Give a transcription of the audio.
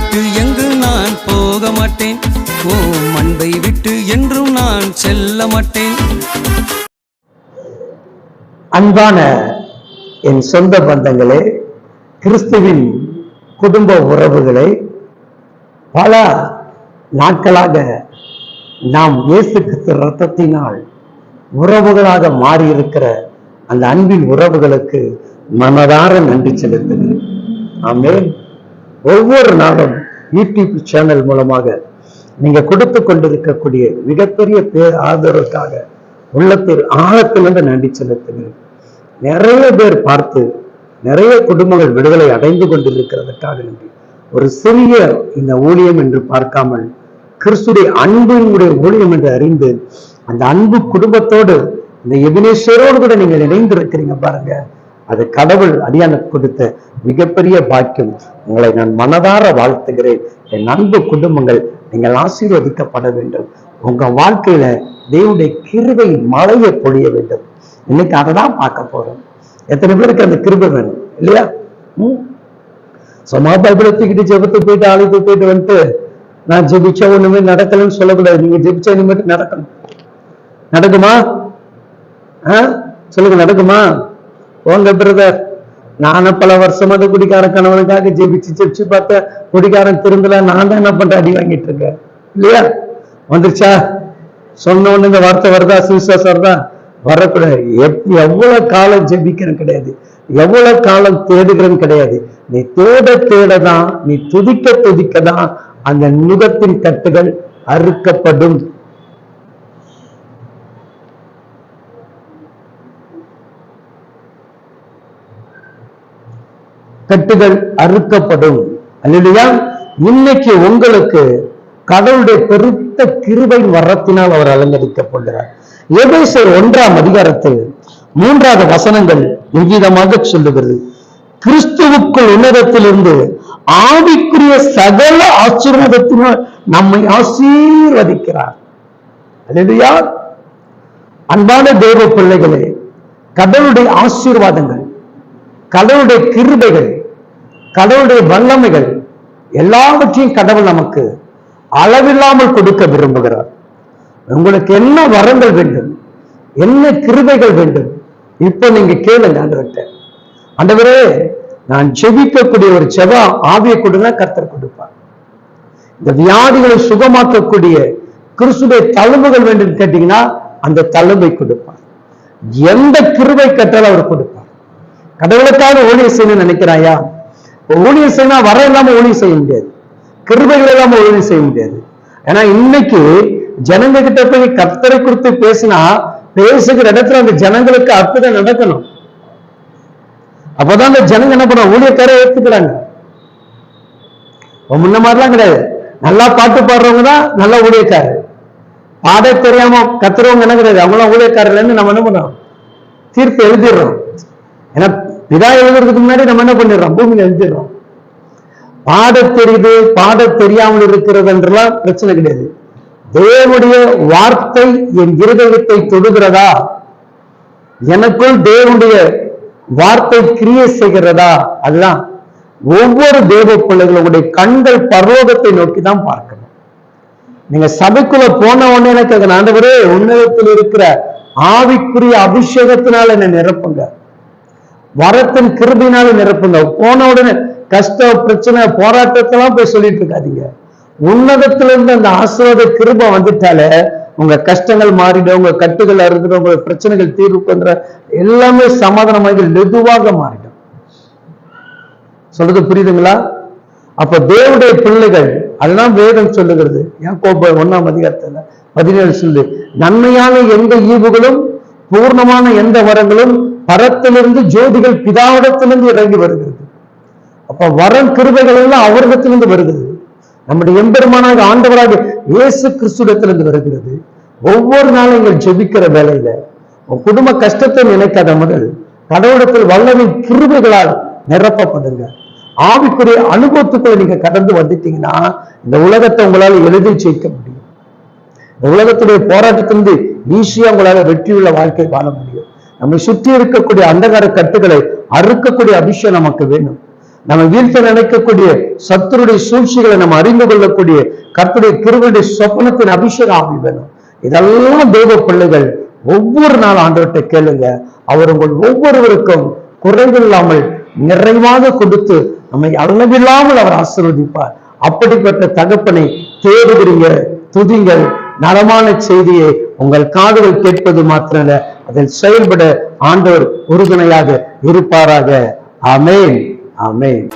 விட்டு எங்கு நான் போக மாட்டேன்? ஓ அன்பை விட்டு என்றும் நான் செல்ல மாட்டேன். அன்பான என் சொந்த பந்தங்களே கிறிஸ்துவின் குடும்ப உறவுகளை பல நாட்களாக நாம் இயேசு கிறிஸ்து ரத்தத்தினால் உறவுகளாக மாறியிருக்கிற அந்த அன்பின் உறவுகளுக்கு மனதார நன்றி செலுத்துகிறேன். ஆமேன். ஒவ்வொரு நாளும் யூடியூப் சேனல் மூலமாக நீங்க கொடுத்து கொண்டிருக்கக்கூடிய மிகப்பெரிய பேர் ஆதரவுக்காக உள்ளத்தில் ஆழத்திலிருந்து நன்றி செலுத்துகிறேன். நிறைய பேர் பார்த்து நிறைய குடும்பங்கள் விடுதலை அடைந்து கொண்டிருக்கிறதுக்காக நன்றி ஒரு சிறிய இந்த ஊழியம் என்று பார்க்காமல் கிறிஸ்துடைய அன்பினுடைய ஊழியம் என்று அறிந்து அந்த அன்பு குடும்பத்தோடு இந்த எபினேஸ்வரோடு கூட நீங்கள் இணைந்திருக்கிறீங்க பாருங்க. அது கடவுள் அடியானுக்கு கொடுத்த மிகப்பெரிய பாக்கியம். உங்களை நான் மனதார வாழ்த்துகிறேன். என் அன்பு குடும்பங்கள் நீங்கள் ஆசீர்வதிக்கப்பட வேண்டும். உங்க வாழ்க்கையில தேவனுடைய கிருவை மழையை பொழிய வேண்டும். இன்னைக்கு அதை தான் பார்க்க போறோம். எத்தனை பேருக்கு அந்த கிருபை வேணும் இல்லையா? உம் சும்மா பைபிளை தூக்கிட்டு ஜெபத்துக்கு போயிட்டு ஆலயத்துக்கு போயிட்டு வந்துட்டு நான் ஜெபிச்சா ஒண்ணுமே நடக்கலன்னு சொல்லக்கூடாது. நீங்க ஜெபிச்சா இனிமேட்டு நடக்கணும். நடக்குமா? ஆஹ் சொல்லுங்க நடக்குமா? போங்க பிரதர் நானும் பல வருஷமா அந்த குடிக்கார கணவனுக்காக ஜெபிச்சு ஜெபிச்சு பார்த்த குடிக்காரன் திருந்தல நான் தான் என்ன பண்றேன்? அடி வாங்கிட்டு இருக்கேன் இல்லையா? வந்துருச்சா? சொன்ன உடனே இந்த வார்த்தை வருதா? சுவிசுவாசம் வருதா? வரக்கூடாது. எப் எவ்வளவு காலம் ஜெபிக்கிறேன் கிடையாது. எவ்வளவு காலம் தேடுகிறேன் கிடையாது. நீ தேட தேடதான் நீ துதிக்க துதிக்கதான் அந்த நுகத்தின் கட்டுகள் அறுக்கப்படும். கட்டுகள் அறுக்கப்படும். அல்லையா? இன்னைக்கு உங்களுக்கு கடவுளுடைய பெருத்த கிருபை வரத்தினால் அவர் அலங்கரிக்கப்படுகிறார். எபேசர் ஒன்றாம் அதிகாரத்தில் மூன்றாவது வசனங்கள் இவ்விதமாக சொல்லுகிறது. கிறிஸ்துவுக்குள் உன்னதத்திலிருந்து ஆவிக்குரிய சகல ஆசீர்வாதத்தினால் நம்மை ஆசீர்வதிக்கிறார். அல்லையா? அன்பான தேவ பிள்ளைகளே கடவுளுடைய ஆசீர்வாதங்கள் கடவுளுடைய கிருபைகள் கடவுளுடைய வல்லமைகள் எல்லாவற்றையும் கடவுள் நமக்கு அளவில்லாமல் கொடுக்க விரும்புகிறார். உங்களுக்கு என்ன வரங்கள் வேண்டும்? என்ன கிருபைகள் வேண்டும்? இப்போ நீங்க கேளுங்க ஆண்டவர்கிட்ட. ஆண்டவரே நான் ஜெபிக்கக்கூடிய ஒரு செவ ஆவியை கொடுங்க கர்த்தர் கொடுப்பார். இந்த வியாதிகளை சுகமாக்கக்கூடிய கிறிஸ்துடைய தழும்புகள் வேண்டும் கேட்டீங்கன்னா அந்த தழும்பை கொடுப்பார். எந்த கிருவை கட்டாலும் அவர் கொடுப்பார். கடவுளுக்காக ஊழியம் செய்யணும்னு நினைக்கிறாயா? ஊழியம் செய்யணும் வர இல்லாம ஊழியம் செய்ய முடியாது. கிருபைகள் இல்லாம ஊழியம் செய்ய முடியாது. ஏன்னா இன்னைக்கு ஜனங்க கிட்ட போய் கர்த்தரை குறித்து பேசினா பேசுகிற இடத்துல அந்த ஜனங்களுக்கு அற்புதம் நடக்கணும். அப்பதான் அந்த ஜனங்க என்ன பண்ண ஊழியக்கார ஏத்துக்கிறாங்க. முன்ன மாதிரிலாம் கிடையாது. நல்லா பாட்டு பாடுறவங்க தான் நல்ல ஊழியக்காரர். பாட தெரியாம கத்துறவங்க என்ன கிடையாது? அவங்களாம் ஊழியக்காரர்லன்னு நம்ம என்ன பண்ணோம் தீர்ப்பு எழுதிடுறோம். ஏன்னா பிதா எழுதுறதுக்கு முன்னாடி நம்ம என்ன பண்ணிடுறோம்? பூமியில எழுதிடுறோம். பாட தெரியுது பாட தெரியாமல் இருக்கிறதுன்றலாம் பிரச்சனை கிடையாது. தேவனுடைய வார்த்தை என் இருதயத்தை தொடுகிறதா? எனக்குள் தேவனுடைய வார்த்தை கிரியை செய்கிறதா? அதுதான். ஒவ்வொரு தேவ பிள்ளைகளுடைய கண்கள் பரலோகத்தை நோக்கி தான் பார்க்கணும். நீங்க சபைக்குள்ள போன உடனே எனக்கு அதன் ஆண்டவரே உன்னதத்தில் இருக்கிற ஆவிக்குரிய அபிஷேகத்தினால என்னை நிரப்புங்க. வரத்தின் கிருபினால நிரப்புங்க. போன உடனே கஷ்டம் பிரச்சனை போராட்டத்தெல்லாம் போய் சொல்லிட்டு இருக்காதீங்க. உன்னதத்துல இருந்து அந்த ஆசீர்வாத கிருபை வந்துட்டாலே உங்க கஷ்டங்கள் மாறிடும் உங்க கட்டுகள் அறுந்துடும் உங்க பிரச்சனைகள் தீர்வு பண்ற எல்லாமே சமாதானமாக மெதுவாக மாறிடும். சொல்றது புரியுதுங்களா? அப்ப தேவனுடைய பிள்ளைகள் அதுதான் வேதம் சொல்லுகிறது. ஏன் கோப ஒன்னாம் அதிகாரத்துல பதினேழு சொல்லு நன்மையான எந்த ஈவுகளும் பூர்ணமான எந்த வரங்களும் பரத்திலிருந்து ஜோதிகள் பிதாவிடத்திலிருந்து இறங்கி வருகிறது. அப்ப வரம் கிருபைகள் எல்லாம் அவரிடத்திலிருந்து வருகிறது. நம்முடைய எம்பெருமானாக ஆண்டவராக இயேசு கிறிஸ்துடத்திலிருந்து வருகிறது. ஒவ்வொரு நாளும் எங்கள் ஜெபிக்கிற வேலையில உன் குடும்ப கஷ்டத்தை நினைக்காத முதல் கடவுளத்தில் வல்லவின் கிருபைகளால் நிரப்பப்படுங்க. ஆவிக்குரிய அனுபவத்துக்குள்ள நீங்க கடந்து வந்துட்டீங்கன்னா இந்த உலகத்தை உங்களால எளிதில் ஜெயிக்க முடியும். இந்த உலகத்துடைய போராட்டத்திலிருந்து ஈஸியா உங்களால வெற்றியுள்ள வாழ்க்கை வாழ முடியும். நம்மை சுற்றி இருக்கக்கூடிய அந்தகார கட்டுகளை அறுக்கக்கூடிய அபிஷேகம் நமக்கு வேணும் நம்ம வீழ்த்த நினைக்கக்கூடிய சத்துருடைய சூழ்ச்சிகளை நம்ம அறிந்து கொள்ளக்கூடிய கர்த்தருடைய கிருபனுடைய சொப்பனத்தின் அபிஷேகம் ஆகி வேணும். இதெல்லாம் தெய்வ பிள்ளைகள் ஒவ்வொரு நாள் ஆண்டவர்கிட்ட கேளுங்க. அவர் உங்கள் ஒவ்வொருவருக்கும் குறைவில்லாமல் நிறைவாக கொடுத்து நம்மை அளவில்லாமல் அவர் ஆசீர்வதிப்பார். அப்படிப்பட்ட தகப்பனை தேடுகிறீங்க துதிங்கள் நலமான செய்தியை உங்கள் காதுகள் கேட்பது மாத்திரமல்ல அதில் செயல்பட ஆண்டவர் உறுதுணையாக இருப்பாராக. அமேன் அமேன்